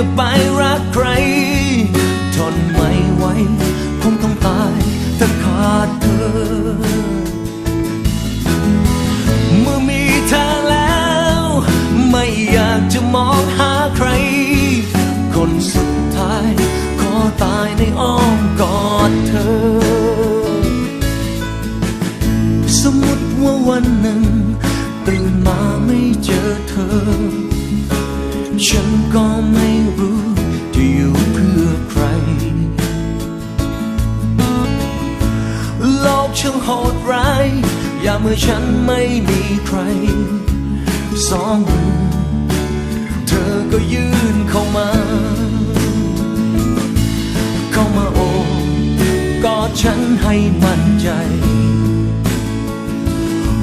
จะไฉันก็ไม่รู้จะอยู่เพื่อใคร โลกช่างโหดร้ายอย่าเมื่อฉันไม่มีใคร สองมือเธอก็ยื่นเข้ามา เข้ามาโอบกอดฉันให้มั่นใจ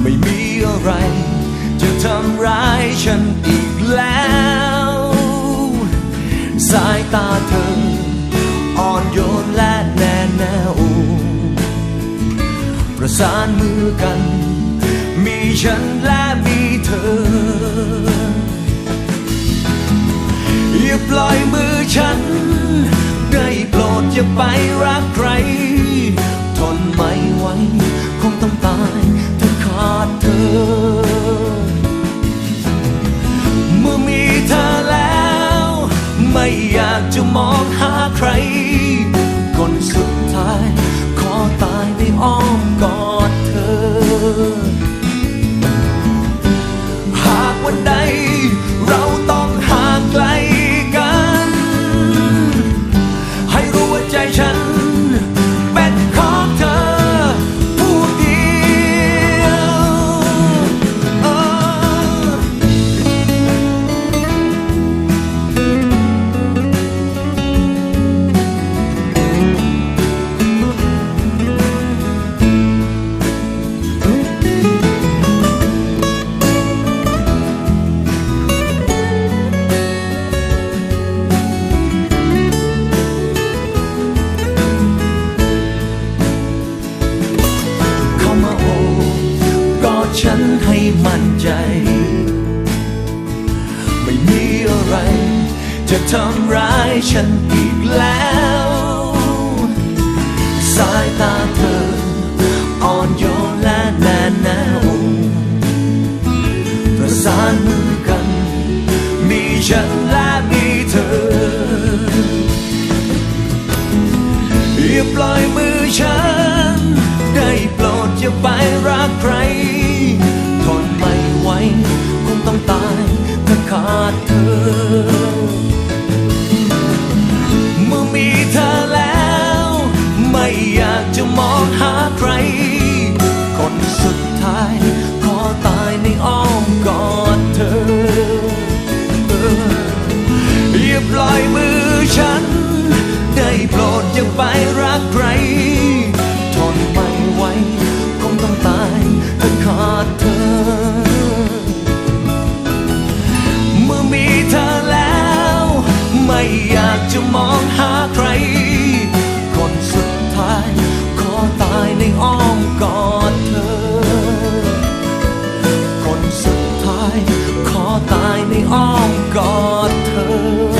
ไม่มีอะไรจะทำร้ายฉันอีกแล้ว สายตาเธอ อ่อนโยนและแน่แน่วประสานมือกัน มีฉันและมีเธอ อย่าปล่อยมือฉัน ได้โปรดอย่าไปรักใคร ทนไม่ไหวคงต้องตายถ้าขาดเธอ จะทำร้ายฉันอีกแล้ว สายตาเธออ่อนโยนและแน่แน่วประสานมือกัน มีฉันและมีเธออย่าปล่อยมือฉัน ได้โปรดอย่าไปรักใคร จะมองหาใคร คนสุดท้าย ขอตายในอ้อมกอดเธอ คนสุดท้าย ขอตายในอ้อมกอดเธอ